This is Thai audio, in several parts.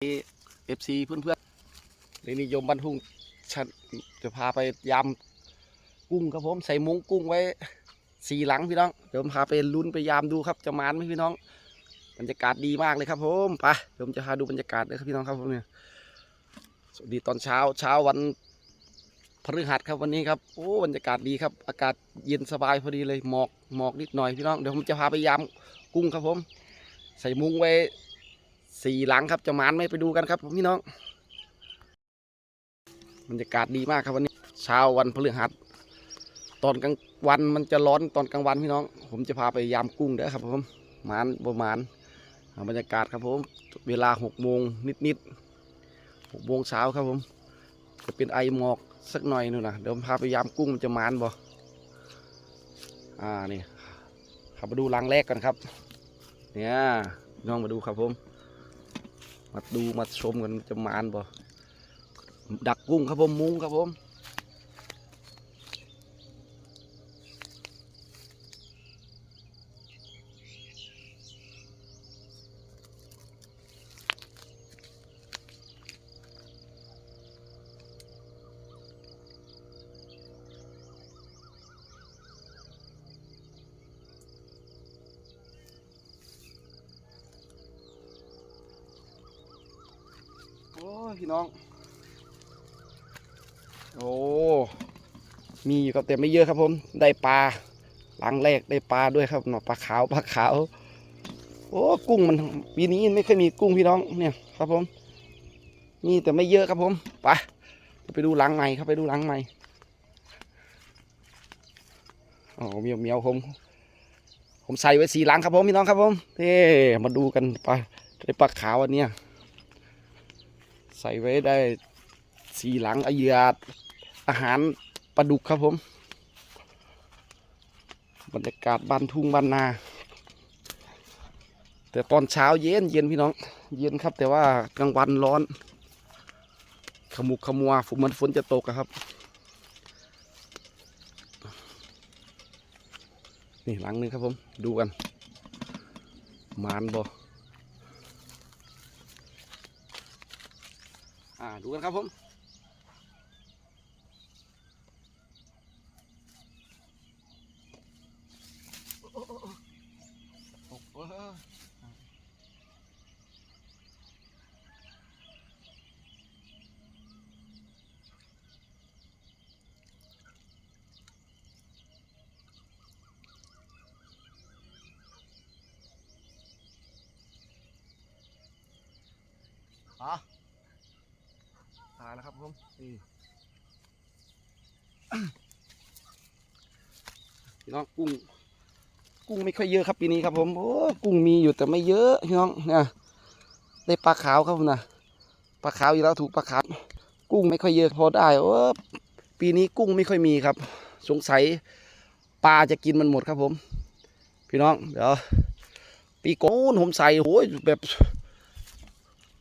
เอฟซีเพื่อนๆในนิยมบรรทุงฉันจะพาไปยำกุ้งครับผมใส่มุ้งกุ้งไว้สี่หลังพี่น้องเดี๋ยวผมพาไปลุ้นไปยามดูครับจะมานไหมพี่น้องบรรยากาศดีมากเลยครับผมไปเดี๋ยวผมจะพาดูบรรยากาศเลยครับพี่น้องครับผมเนี่ยสวัสดีตอนเช้าเช้าวันพฤหัสครับวันนี้ครับโอ้บรรยากาศดีครับ อากาศเย็นสบายพอดีเลยหมอกหมอกนิดหน่อยพี่น้องเดี๋ยวผมจะพาไปยำกุ้งครับผม ใส่มุ้งไว้ สี่หลังครับจะมานไหมไปดูกันครับพี่น้องบรรยากาศดีมากครับวันนี้เช้าวันพฤหัสตอนกลางวันมันจะร้อนตอนกลางวันพี่น้อง ผมจะพาไปยามกุ้งเด้อครับผมมานประมาณบรรยากาศครับผมเวลาหกโมงนิดๆหกโมงเช้าครับผม จะเป็นไอหมอกสักหน่อยนู่นนะเดี๋ยวผมพาไปยามกุ้งมันจะมานบ่อ่านี่ขับมาดูรังแรกกันครับ เนี่ยน้องมาดูครับผม มาดูมาชมกันจะมานบ่ดักกุ้งครับผมมุ้งครับผม พี่น้อง โอ้มีอยู่ครับแต่ไม่เยอะครับผม ได้ปลาหลังแรกได้ปลาด้วยครับเนาะปลาขาวปลาขาว โอ้กุ้งมันปีนี้ไม่ค่อยมีกุ้งพี่น้องเนี่ยครับผมมีแต่ไม่เยอะครับผมไปไปดูหลังใหม่ครับไปดูหลังใหม่อ๋อเมียวเมียวผมผมใส่ไว้สีหลังครับผมพี่น้องครับผมเฮ้มาดูกันปลาได้ปลาขาวอันเนี้ย ใส่ไว้ได้สี่หลังอาเยืออาหารปลาดุกครับผม บรรยากาศบ้านทุ่งบ้านนา แต่ตอนเช้าเย็นเย็นพี่น้อง เย็นครับ แต่ว่ากลางวันร้อน ขมุกขมัวฝนมันฝนจะตกครับ นี่หลังนึงครับผม ดูกัน มานบ่ อ่า ดูกันครับผมอะ ตายแล้วครับผมนี่พี่น้องกุ้ง กุ้งไม่ค่อยเยอะครับปีนี้ครับผมโอ้กุ้งมีอยู่แต่ไม่เยอะพี่น้องเนี่ยได้ปลาขาวครับผมนะปลาขาวอีกแล้วถูกปลาขาวกุ้งไม่ค่อยเยอะพอได้โอ้ปีนี้กุ้งไม่ค่อยมีครับ สงสัยปลาจะกินมันหมดครับผม พี่น้องเดี๋ยวปีโก้นผมใส่โอ้ยแบบ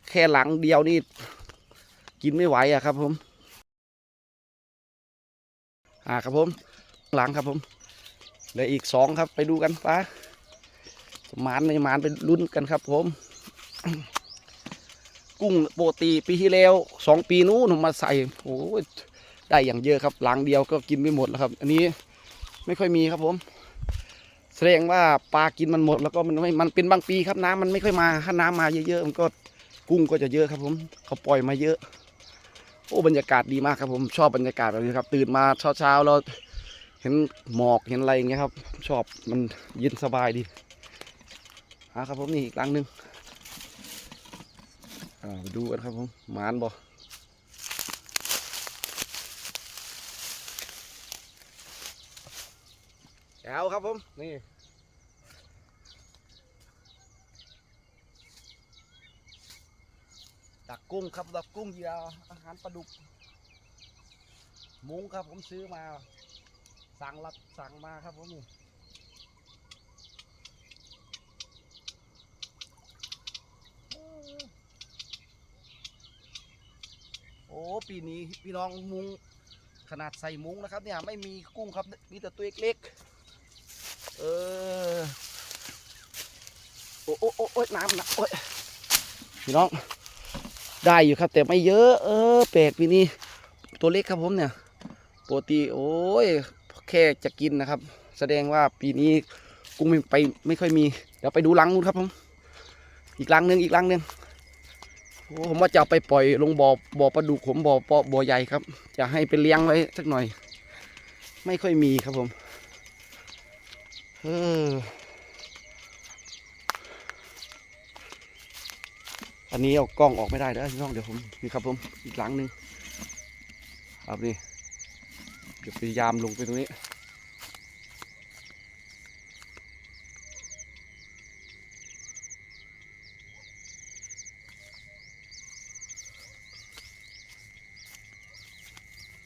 แค่หลังเดียวนี่ กินไม่ไหวอะครับผม อ่าครับผม หลังครับผมเหลืออีกสองครับไปดูกันป้าจะหมานไม่มานไปลุ้นกันครับผม กุ้งโปกติปีที่แล้วสองปีนู้นผมมาใส่โอ้ยได้อย่างเยอะครับหลังเดียวก็กินไม่หมดแล้วครับ อันนี้ไม่ค่อยมีครับผม แสดงว่าปลากินมันหมดแล้วก็มันไม่มันเป็นบางปีครับน้ำมันไม่ค่อยมาถ้าน้ำมาเยอะๆมันก็กุ้งก็จะเยอะครับผม เขาปล่อยมาเยอะ โอ้บรรยากาศดีมากครับผมชอบบรรยากาศแบบนี้ครับ ตื่นมาเช้าๆเราเห็นหมอกเห็นอะไรอย่างเงี้ยครับ ชอบมันเย็นสบายดีหาครับผมนี่อีกลังหนึ่งอ่าดูกันครับผมหมานบ่แก้วครับผมนี่ กุ้งครับดักกุ้งเยื่ออาหารปลาดุก มุ้งครับผมซื้อมา สั่งรับสั่งมาครับผมนี่โอ้ปีนี้พี่น้องมุ้งขนาดใส่มุ้งนะครับ เนี่ยไม่มีกุ้งครับมีแต่ตัวเล็กๆเออโอ้โอ้โอ้โอ้ยน้ำนะโอ้ยพี่น้อง ได้อยู่ครับ แต่ไม่เยอะ เออแปลกปีนี้ ตัวเล็กครับผมเนี่ยปกติโอ้ยแค่จะกินนะครับ แสดงว่าปีนี้กุ้งไม่ไปไม่ค่อยมีเดี๋ยวไปดูรังนู้นครับผมอีกรังหนึ่งอีกรังหนึ่งโอ้ผมว่าจะไปปล่อยลงบ่อบ่อปลาดุกผมบ่อบ่อบ่อใหญ่ครับ จะให้ไปเลี้ยงไว้สักหน่อย ไม่ค่อยมีครับผม เออ อันนี้เอากล้องออกไม่ได้เด้อพี่น้องเดี๋ยวผมนี่ครับผมอีกหลังหนึ่งครับนี่เดี๋ยวพยายามลงไปตรงนี้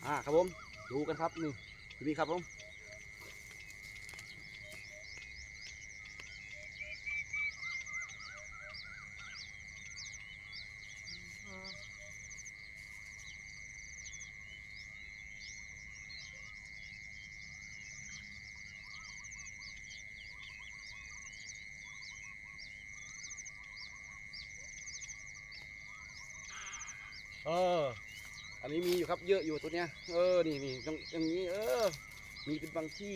อ่าครับผมดูกันครับนี่นี่ครับผม เออ อันนี้มีอยู่ครับเยอะอยู่ตัวเนี้ย เออ นี่นี่ตรงอย่างนี้ เออ มีเป็นบางที่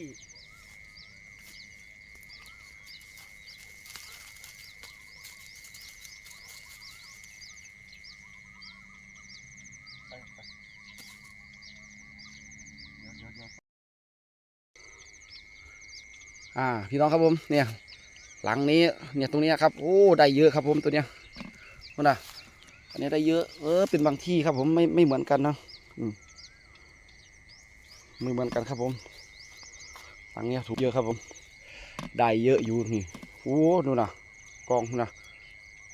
อ่า พี่น้องครับผม เนี่ย หลังนี้ เนี่ย ตรงนี้ครับ โอ้ ได้เยอะครับผมตัวเนี้ยมันอะ อันนี้ได้เยอะ เออ เป็นบางที่ครับผมไม่ไม่เหมือนกันนะไม่เหมือนกันครับผมตังเนี้ยถูกเยอะครับผม ได้เยอะอยู่นี่โอ้ดูนะกองนะ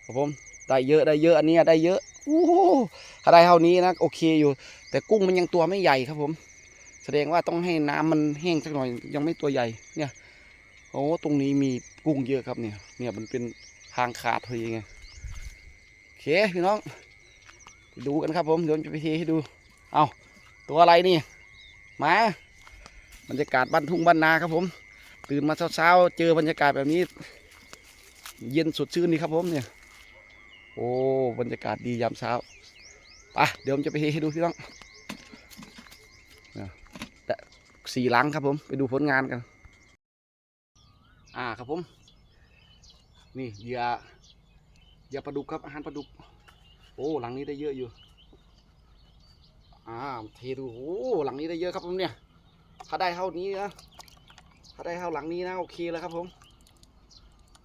ครับผมได้เยอะได้เยอะอันเนี้ยได้เยอะโอ้โหถ้าได้เท่านี้นะโอเคอยู่ แต่กุ้งมันยังตัวไม่ใหญ่ครับผม แสดงว่าต้องให้น้ำมันแห้งสักหน่อยยังไม่ตัวใหญ่เนี่ยโอ้ตรงนี้มีกุ้งเยอะครับเนี่ย เนี่ยมันเป็นทางขาดพอดีไง เคพี่น้อง ดูกันครับผมเดี๋ยวจะไปเทให้ดู เอาตัวอะไรนี่มาบรรยากาศบ้านทุ่งบ้านนาครับผม ตื่นมาเช้าๆ เจอบรรยากาศแบบนี้ เย็นสดชื่นดีครับผมเนี่ย โอ้บรรยากาศดียามเช้าไปเดี๋ยวผมจะไปให้ดูพี่น้องเนี่ยแต่สี่หลังครับผม ไปดูผลงานกัน อ่าครับผม นี่เหยื่อ เหยื่อปลาดุกครับอาหารปลาดุก โอ้หลังนี้ได้เยอะอยู่อ่าเทดูโอ้หลังนี้ได้เยอะครับผมเนี่ย ถ้าได้เท่านี้นะถ้าได้เท่าหลังนี้นะโอเคแล้วครับผม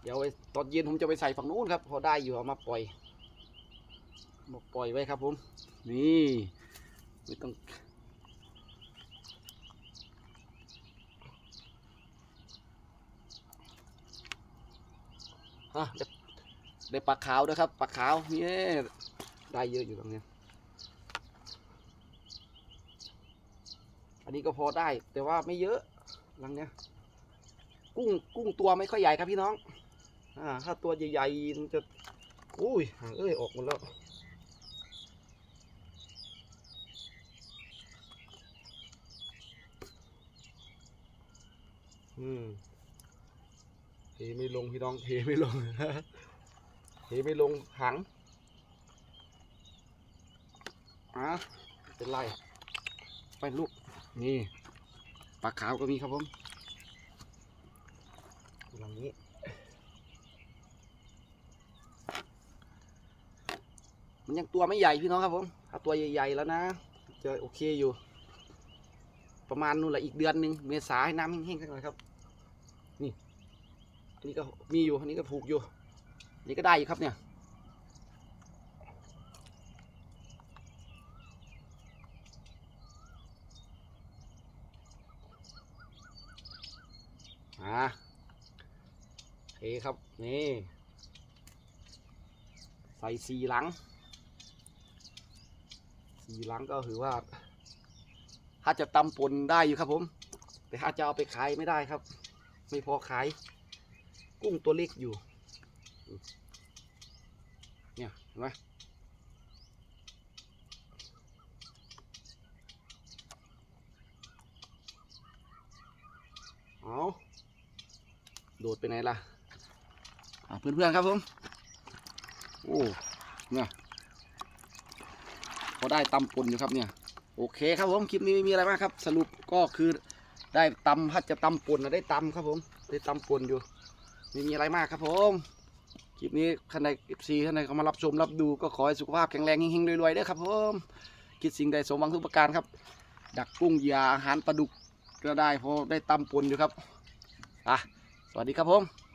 เดี๋ยวไว้ตอนเย็นผมจะไปใส่ฝั่งนู้นครับ พอได้อยู่เอามาปล่อยมาปล่อยไว้ครับผม นี่ไม่ต้องอะได้ ได้ปลาขาวด้วยครับปลาขาวนี่ได้เยอะอยู่ตรงเนี้ยอันนี้ก็พอได้ แต่ว่าไม่เยอะหลังเนี้ยกุ้งกุ้งตัวไม่ค่อยใหญ่ครับพี่น้อง อ่า ถ้าตัวใหญ่ๆมันจะอุ้ยหางเอ้ยออกหมดแล้วอืมเทไม่ลงพี่น้องเทไม่ลง เทไม่ลงหังอะเป็นไร ไปลูก นี่ปลาขาวก็มีครับผมหลังนี้มันยังตัวไม่ใหญ่พี่น้องครับผมถ้าตัวใหญ่ๆแล้วนะ จะโอเคอยู่ ประมาณนู่นแหละอีกเดือนหนึ่งเมษาให้น้ำแห้งๆสักหน่อยครับ นี่ อันนี้ก็มีอยู่ อันนี้ก็ถูกอยู่ นนี้ก็ได้อยู่ครับเนี่ย อ่าโอเคครับ นี่ ใส่สีหลัง สีหลังก็ถือว่า ถ้าจะตำปนได้อยู่ครับผม แต่ถ้าจะเอาไปขายไม่ได้ครับ ไม่พอขาย กุ้งตัวเล็กอยู่ เนี่ยเห็นไหมเอาโดดไปไหนล่ะอะเพื่อนๆครับผม โอ้เนี่ยอได้ตำปนอยู่ครับเนี่ย โอเคครับผมคลิปนี้ไม่มีอะไรมากครับ สรุปก็คือได้ตำพัดจะตำปนนะได้ตำครับผม ได้ตำปนอยู่ไม่มีอะไรมากครับผม คลิปนี้ท่านใดเอฟซีท่านใดเขามารับชมรับดูก็ขอให้สุขภาพแข็งแรงเฮงๆรวยๆด้วยครับผมคิดสิ่งใดสมหวังทุกประการครับ ดักกุ้งยาอาหารปลาดุกก็ได้เพอได้ตำปนอยู่ครับอะสวัสดีครับผม